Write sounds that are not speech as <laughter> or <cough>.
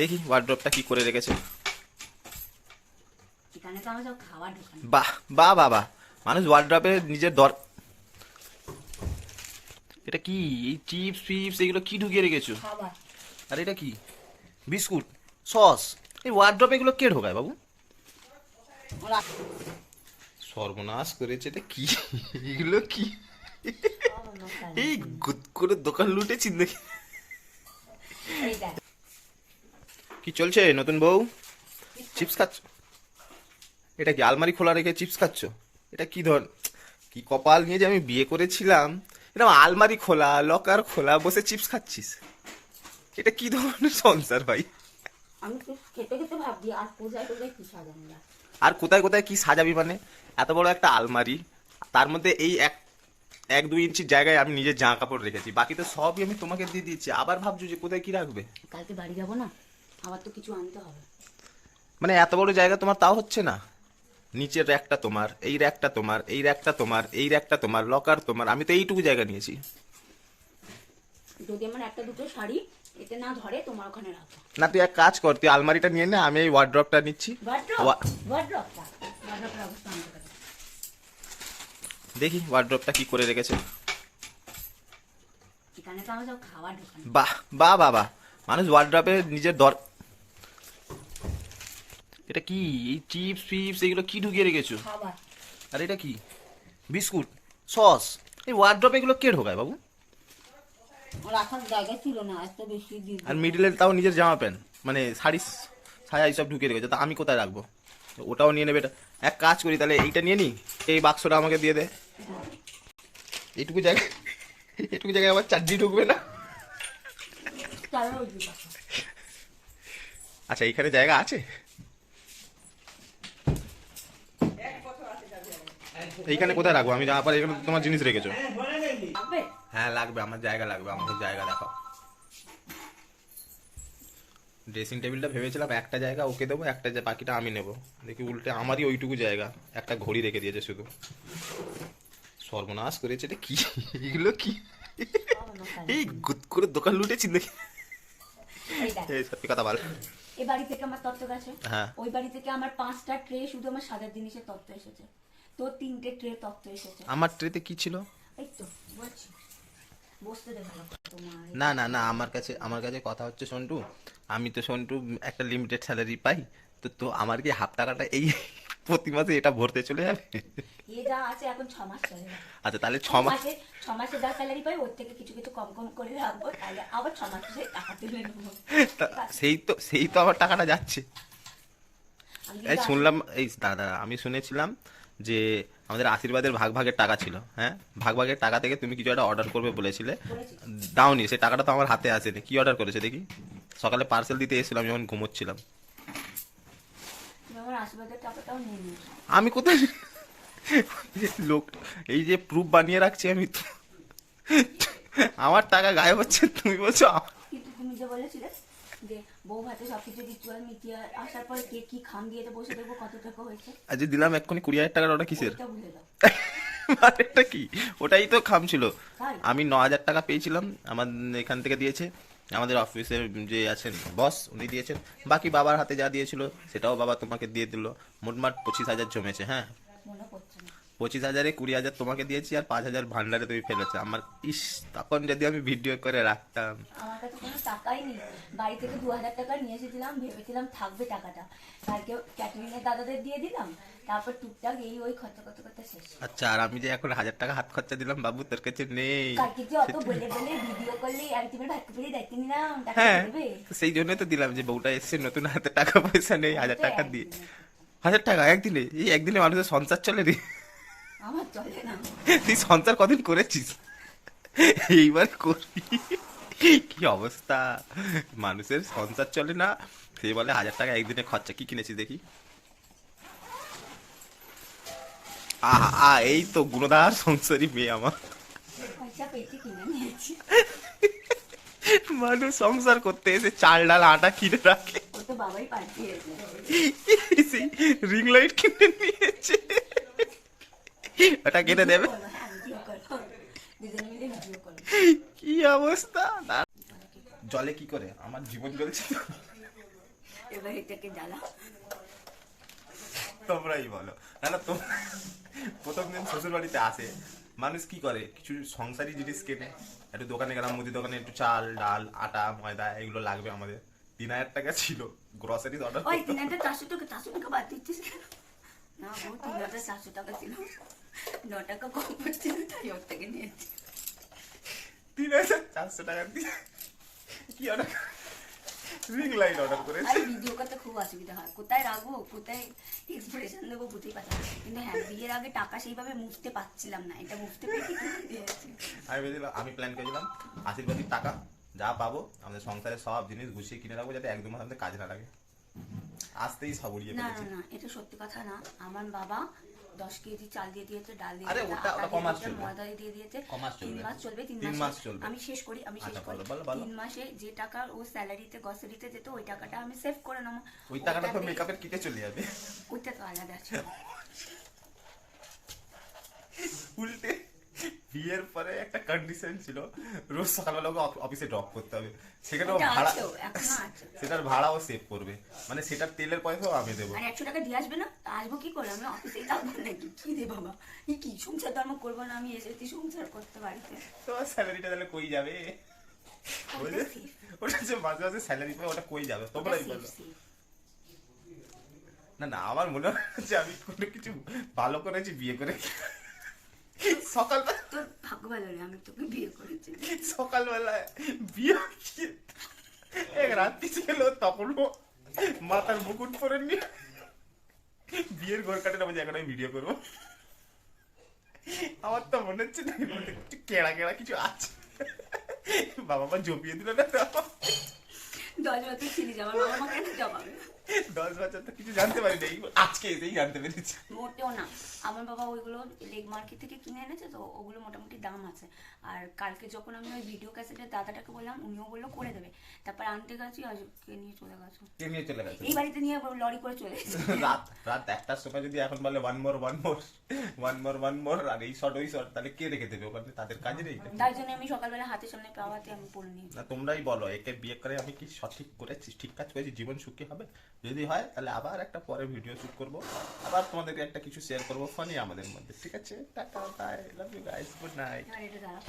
দেখি ওয়ার্ড্রপটা কি করে রেখেছে। বাহ বাহ বাহ বাহ। মানুষ ওয়ার্ড্রপে নিজের দর এটা কি? এই চিপস ফিপস এগুলো কি ঢুকিয়ে রেখেছো? আর এটা কি? বিস্কুট সস এই ওয়ার্ড্রপে এগুলো কে ঢোকায় বাবু? সর্বনাশ করেছে এটা কি? এগুলো কি? এই গুদ করে দোকান লুটেছি দেখি এই দেখ কি চলছে? নতুন বউ? চিপস খাচ্ছ? এটা কি আলমারি খোলা রেখে চিপস খাচ্ছ? এটা কি ধর কি কপাল নিয়ে যে আমি বিয়ে করেছিলাম? এরকম আলমারি খোলা লকার খোলা বসে চিপস খাচ্ছিস। এটা কি ধরনের সংসার ভাই? আমি খেতে খেতে ভাবছি আর কোথায় কোথায় কি সাজানো আর কোথায় কোথায় কি সাজাবি মানে? এত বড় একটা আলমারি তার মধ্যে এই এক এক দুই ইঞ্চির জায়গায় আমি নিজের জামা কাপড় রেখেছি। বাকি তো সবই আমি তোমাকে দিয়ে দিচ্ছি আবার ভাবছ যে কোথায় কি রাখবে? কালকে বাড়ি যাব না? আবার তো কিছু আনতে হবে। মানে এত বড় জায়গা তোমার তাও হচ্ছে না? নিচের র্যাকটা তোমার এই র্যাকটা তোমার এই র্যাকটা তোমার এই র্যাকটা তোমার লকার তোমার আমি তো এইটুকু জায়গা নিয়েছি। যদি আমার একটা দুটো শাড়ি এতে না ধরে তোমার ওখানে রাখো। না তুই এক কাজ কর তুই আলমারিটা নিয়ে নে আমি এই ওয়ার্ড্রপটা নিচ্ছি। ওয়ার্ড্রপ ওয়া- ওয়ার্ড্রপটা। দেখি ওয়ার্ড্রপটা কি করে রেখেছে। বাহ বাহ বাহ বাহ। মানুষ ওয়ার্ড্রপে নিজের দর এটা কি? এই চিপস ফিপস এগুলো কি ঢুকিয়ে রেখেছো? খাবার। আর এটা কি? বিস্কুট সস এই ওয়ার্ড্রপে এগুলো কে ঢোকায় বাবু? রাখার জায়গা ছিল না এত বেশি আর মিডিলে তাও নিজের জামা প্যান্ট মানে শাড়ি ছায়া এইসব ঢুকিয়ে রেখেছে তা আমি কোথায় রাখব? ওটাও নিয়ে নেবে এটা। এক কাজ করি তাহলে এইটা নিয়ে নি এই বাক্সটা আমাকে দিয়ে দে। এইটুকু জায়গা এইটুকু জায়গায় আবার চাটনি ঢুকবে না। আচ্ছা এইখানে জায়গা আছে? এইখানে কোথায় রাখব? আমি পরে এখানে তোমার জিনিস রেখেছো। হ্যাঁ লাগবে? আমার জায়গা লাগবে আমাকে জায়গা দেখাও। ড্রেসিং টেবিলটা ভেবেছিলাম একটা জায়গা ওকে দেবো একটা যে বাকিটা আমি নেব। দেখি উল্টে আমারই ওইটুকু জায়গা একটা ঘড়ি রেখে দিয়েছে শুধু। সর্বনাশ করেছে এটা কি? এগুলো কি? এই গুদ করে দোকান লুটেছি দেখি এই এই সত্যি কথা বল। এই বাড়ি থেকে আমার তত্ত্ব গেছে। হ্যাঁ। ওই বাড়ি থেকে আমার পাঁচটা ট্রে শুধু আমার সাজার জিনিসের তত্ত্ব এসেছে। তিনটে ট্রে তত্ত্ব এসেছে। আমার ট্রেতে কি ছিল? এই তো বলছি। বসতে তোমার না না না আমার কাছে আমার কাছে কথা হচ্ছে সন্টু আমি তো সন্টু একটা লিমিটেড স্যালারি পাই তো তো আমার কি হাফ টাকাটা এই প্রতি মাসে এটা ভরতে চলে যাবে? এ যা আছে এখন ছ মাস চলে আচ্ছা তাহলে ছ মাস ছ মাসে যা স্যালারি পাই ওর থেকে কিছু কিছু কম কম করে রাখব তাহলে আবার ছ মাসে টাকা তুলে নেব। সেই তো সেই তো আমার টাকাটা যাচ্ছে। এই শুনলাম এই দাদা আমি শুনেছিলাম যে আমাদের আশীর্বাদের ভাগ ভাগের টাকা ছিল হ্যাঁ? ভাগ ভাগের টাকা থেকে তুমি কিছু একটা অর্ডার করবে বলেছিলে। দাওনি সেই টাকাটা তো আমার হাতে আসেনি। কি অর্ডার করেছে দেখি? সকালে পার্সেল দিতে এসেছিলাম যখন ঘুমোচ্ছিলাম। আমি কোথায়? লোক এই যে প্রুফ বানিয়ে রাখছি আমি তো। আমার টাকা গায়েব হচ্ছে তুমি বলছো কিন্তু তুমি যে বলেছিলে যে বউ ভাতে সবকিছু রিচুয়াল মিটিয়ে আসার পরে কে কি খাম দিয়ে তো বসে দেখব কত টাকা হয়েছে। আজ দিলাম এক্ষুনি কুড়ি হাজার টাকার ওটা কিসের? আরেকটা <laughs> কি? ওটাই তো খাম ছিল। আমি ন হাজার টাকা পেয়েছিলাম আমার এখান থেকে দিয়েছে। আমাদের অফিসের যে আছেন বস উনি দিয়েছেন। বাকি বাবার হাতে যা দিয়েছিল সেটাও বাবা তোমাকে দিয়ে দিল। মোটমাট পঁচিশ হাজার জমেছে হ্যাঁ? পঁচিশ হাজারে কুড়ি হাজার তোমাকে দিয়েছি আর পাঁচ হাজার ভান্ডারে তুমি ফেলেছো। আমার ইস তখন যদি আমি ভিডিও করে রাখতাম। আমার কাছে কোনো টাকাই নেই। বাড়ি থেকে দু হাজার টাকা নিয়ে এসেছিলাম ভেবেছিলাম থাকবে টাকাটা। কালকে ক্যাটারিংয়ের দাদাদের দিয়ে দিলাম তারপর টুকটাক এই ওই খরচা করতে করতে শেষ। আচ্ছা আর আমি যে এখন হাজার টাকা হাত খরচা দিলাম বাবু তোর কাছে নেই। কালকে যে অত বলে বলে ভিডিও করলে আর তুমি ভাত দায়িত্ব নিলাম টাকা হ্যাঁ দেবে। সেই জন্যই তো দিলাম যে বউটা এসছে নতুন হাতে টাকা পয়সা নেই হাজার টাকা দিয়ে। হাজার টাকা একদিনে? এই একদিনে মানুষের সংসার চলে রে। আমার চলে না। তুই সংসার কদিন করেছিস? এইবার করবি কি অবস্থা? মানুষের সংসার চলে না। সে বলে হাজার টাকা একদিনে খরচা। কি কিনেছিস দেখি? আহা আ এই তো গুণদার সংসারী মেয়ে আমার। মানুষ সংসার করতে এসে চাল ডাল আটা কিনে রাখে। সেই রিং লাইট কিনে নিয়েছে। ওটা কিনে দেবে। কি অবস্থা? জলে কি করে? আমার জীবন জ্বলছে এবার এটাকে জ্বালা। তোমরাই বলো। না না তোমরা প্রথম দিন শ্বশুর বাড়িতে আসে। মানুষ কি করে? কিছু সংসারী জিনিস কেনে। একটু দোকানে গেলাম মুদি দোকানে একটু চাল ডাল আটা ময়দা এগুলো লাগবে আমাদের। তিন হাজার টাকা ছিল। গ্রসারি অর্ডার ওই তিন হাজার চারশো টাকা চারশো টাকা বাদ দিচ্ছিস না ও তিন হাজার চারশো টাকা ছিল। ন টাকা কম পড়ছিল তাই ওর থেকে নিয়েছি তিন হাজার চারশো টাকা দিয়ে কি অর্ডার রিং লাইট অর্ডার করেছে আর ভিডিও করতে খুব অসুবিধা হয় কোথায় রাখব কোথায় এক্সপ্রেশন দেবো বুঝতেই পারতাম কিন্তু হ্যাঁ বিয়ের আগে টাকা সেইভাবে মুছতে পারছিলাম না এটা মুছতে পেরেছি আমি ভেবেছিলাম আমি প্ল্যান করেছিলাম আশীর্বাদীর টাকা যা পাবো আমাদের সংসারের সব জিনিস গুছিয়ে কিনে রাখব যাতে একদম আমাদের কাজে না লাগে আসতেই সব উড়িয়ে না না এটা সত্যি কথা না আমার বাবা দশ কেজি চাল দিয়ে দিয়েছে ডাল দিয়ে আরে দিয়েছে ওটা- ওটা কমাস চলবে। ময়দা দিয়ে দিয়েছে। তিন মাস চলবে। তিন মাস চলবে। আমি শেষ করি আমি শেষ আচ্ছা, করি। তিন মাসে যে টাকা ও স্যালারিতে গ্রসারিতে যেত ওই টাকাটা আমি সেভ করে নেব। ওই টাকাটা তো মেকআপের কিটে চলে যাবে। ওইটা তো আলাদা আছে উল্টে। বিয়ের পরে একটা কন্ডিশন ছিল রোজ সকালবেলা অফিসে ড্রপ করতে হবে। সেখানে ভাড়া সেটার ভাড়াও সেভ করবে। মানে সেটার তেলের পয়সাও আমি দেবো। আর একশো টাকা দিয়ে আসবে না? তা আসব কি করে? আমি অফিসেই থাকব নাকি? কি রে বাবা? এই কি সংসার ধর্ম করব না আমি? এসেছি সংসার করতে বাড়িতে তোমার স্যালারিটা তাহলে কই যাবে? ওটা যে মাঝে মাঝে স্যালারি পাবে ওটা কই যাবে? তোমরাই বলো। না না আমার মনে হচ্ছে আমি কোনো কিছু ভালো করেছি বিয়ে করে সকালবেলা তোর ভাগ্য ভালো রে আমি তোকে বিয়ে করেছি। সকালবেলায় বিয়ে। এক রাত্রি ছিল তখন ও মাথার মুকুট পরে নিয়ে বিয়ের ঘর কাটে নামে জায়গাটায় ভিডিও করব। আমার তো মনে হচ্ছে না একটু কেড়া কেড়া কিছু আছে। বাবা মা জপিয়ে দিল না তো। দশ বছর ছিলি যাবার বাবা মা কেন জবাবে? দশ বছর তো কিছু জানতে পারি নাই আজকে এসেই জানতে পেরেছি মোটেও না। আমার বাবা ওইগুলো লেগ মার্কেট থেকে কিনে এনেছে তো ওগুলো মোটামুটি দাম আছে। আর কালকে যখন আমি ওই ভিডিও ক্যাসেটের দাদাটাকে বললাম উনিও বলল করে দেবে। তারপর আনতে গেছি নিয়ে চলে গেছো? কে নিয়ে চলে গেছে? এই বাড়িতে নিয়ে লরি করে চলে <laughs> রাত রাত একটার সময় যদি এখন বলে one more one more one more one more আর এই শট ওই শট তাহলে কে রেখে দেবে? ওখানে তাদের কাজে নেই। তাই জন্য আমি সকালবেলা হাতের সামনে পাওয়াতে আমি পড়ে নিয়েছি। না তোমরাই বলো একে বিয়ে করে আমি কি সঠিক করেছি? ঠিক কাজ করেছি? জীবন সুখী হবে? যদি হয়, তাহলে আবার একটা পরে ভিডিও শুট করব। আবার তোমাদেরকে একটা কিছু শেয়ার করব ফানি আমাদের মধ্যে, ঠিক আছে? Tata bye love you guys good night